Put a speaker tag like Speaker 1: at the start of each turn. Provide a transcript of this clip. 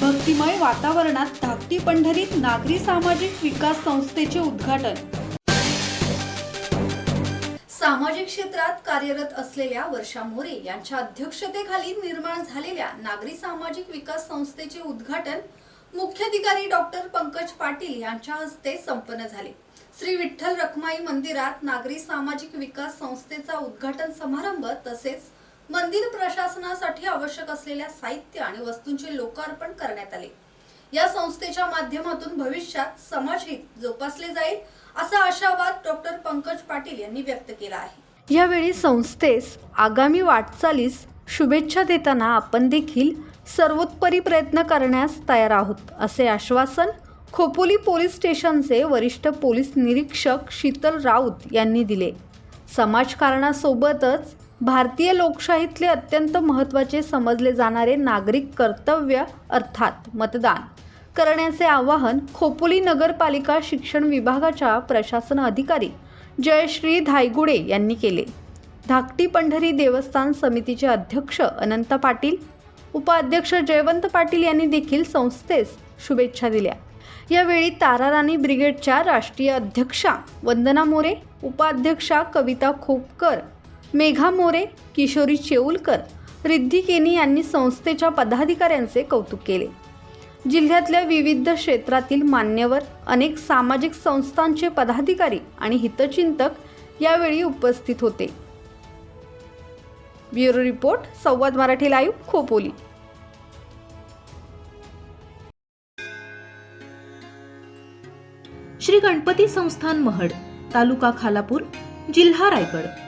Speaker 1: भक्तिमय वातावरणात धाकटी पंढरीत नागरी सामाजिक विकास संस्थेचे उद्घाटन. सामाजिक क्षेत्रात कार्यरत असलेल्या वर्षा मोरे यांच्या अध्यक्षतेखाली निर्माण झालेल्या नागरी सामाजिक विकास संस्थेचे उद्घाटन मुख्याधिकारी डॉक्टर पंकज पाटील यांच्या हस्ते संपन्न झाले. श्री विठ्ठल रखमाई मंदिरात नागरी सामाजिक विकास संस्थेचा उद्घाटन समारंभ तसेच मंदिर प्रशासनासाठी आवश्यक असलेल्या साहित्य आणि वस्तूंचे लोकार्पण करण्यात आले. या संस्थेच्या माध्यमातून भविष्यात समाजहित जोपासले जाईल असा आशावाद डॉक्टर पंकज पाटील यांनी व्यक्त केला आहे. यावेळी संस्थेस आगामी वाटचालीस शुभेच्छा देताना आपण देखील सर्वोत्परी प्रयत्न करण्यास तयार आहोत असे आश्वासन खोपोली पोलीस स्टेशनचे वरिष्ठ पोलीस निरीक्षक शीतल राऊत यांनी दिले. समाजकारणासोबतच भारतीय लोकशाहीतले अत्यंत महत्त्वाचे समजले जाणारे नागरिक कर्तव्य अर्थात मतदान. करण्याचे आवाहन खोपोली नगरपालिका शिक्षण विभागाच्या प्रशासन अधिकारी जयश्री धायगुडे यांनी केले. धाकटी पंढरी देवस्थान समितीचे अध्यक्ष अनंत पाटील उपाध्यक्ष जयवंत पाटील यांनी देखील संस्थेस शुभेच्छा दिल्या. यावेळी ताराराणी ब्रिगेडच्या राष्ट्रीय अध्यक्षा वंदना मोरे उपाध्यक्षा कविता खोपकर मेघा मोरे किशोरी चेऊलकर रिद्धी केनी यांनी संस्थेच्या पदाधिकाऱ्यांचे कौतुक केले. जिल्ह्यातल्या विविध क्षेत्रातील मान्यवर अनेक सामाजिक संस्थांचे पदाधिकारी आणि हितचिंतक यावेळी उपस्थित होते. Bureau report Samvad Marathi live Khopoli.
Speaker 2: Shri Ganpati Sansthan Mahad taluka Khalapur जिल्हा रायगड.